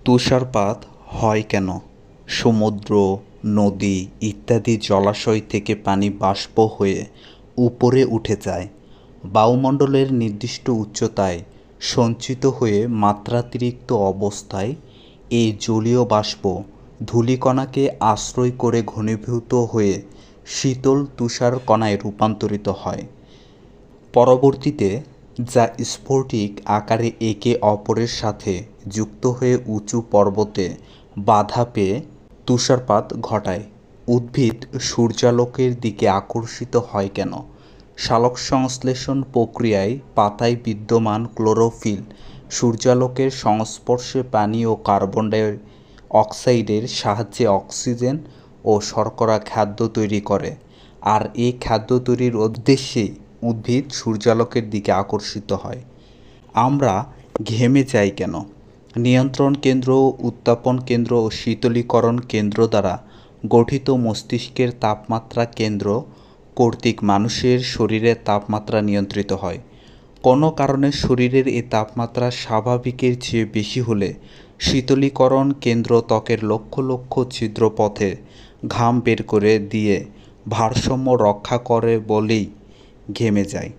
তুষারপাত হয় কেন? সমুদ্র, নদী ইত্যাদি জলাশয় থেকে পানি বাষ্প হয়ে উপরে উঠে যায়। বায়ুমণ্ডলের নির্দিষ্ট উচ্চতায় সঞ্চিত হয়ে মাত্রাতিরিক্ত অবস্থায় এই জলীয় বাষ্প ধূলিকণাকে আশ্রয় করে ঘনীভূত হয়ে শীতল তুষারকণায় রূপান্তরিত হয়। পরবর্তীতে যা স্ফটিক আকারে একে অপরের সাথে যুক্ত হয়ে উঁচু পর্বতে বাধা পেয়ে তুষারপাত ঘটায়। উদ্ভিদ সূর্যালোকের দিকে আকর্ষিত হয় কেন? সালোকসংশ্লেষণ প্রক্রিয়ায় পাতায় বিদ্যমান ক্লোরোফিল সূর্যালোকের সংস্পর্শে পানি ও কার্বন ডাই অক্সাইডের সাহায্যে অক্সিজেন ও শর্করা খাদ্য তৈরি করে। আর এই খাদ্য তৈরির উদ্দেশ্যেই উদ্ভিদ সূর্যালোকের দিকে আকর্ষিত হয়। আমরা ঘেমে যাই কেন? নিয়ন্ত্রণ কেন্দ্র উত্তাপন কেন্দ্র ও শীতলীকরণ কেন্দ্র দ্বারা গঠিত মস্তিষ্কের তাপমাত্রা কেন্দ্র কর্তৃক মানুষের শরীরের তাপমাত্রা নিয়ন্ত্রিত হয়। কোনো কারণে শরীরের এই তাপমাত্রা স্বাভাবিকের চেয়ে বেশি হলে শীতলীকরণ কেন্দ্র ত্বকের লক্ষ লক্ষ ছিদ্রপথে ঘাম বের করে দিয়ে ভারসাম্য রক্ষা করে বলেই ঘেমে যায়।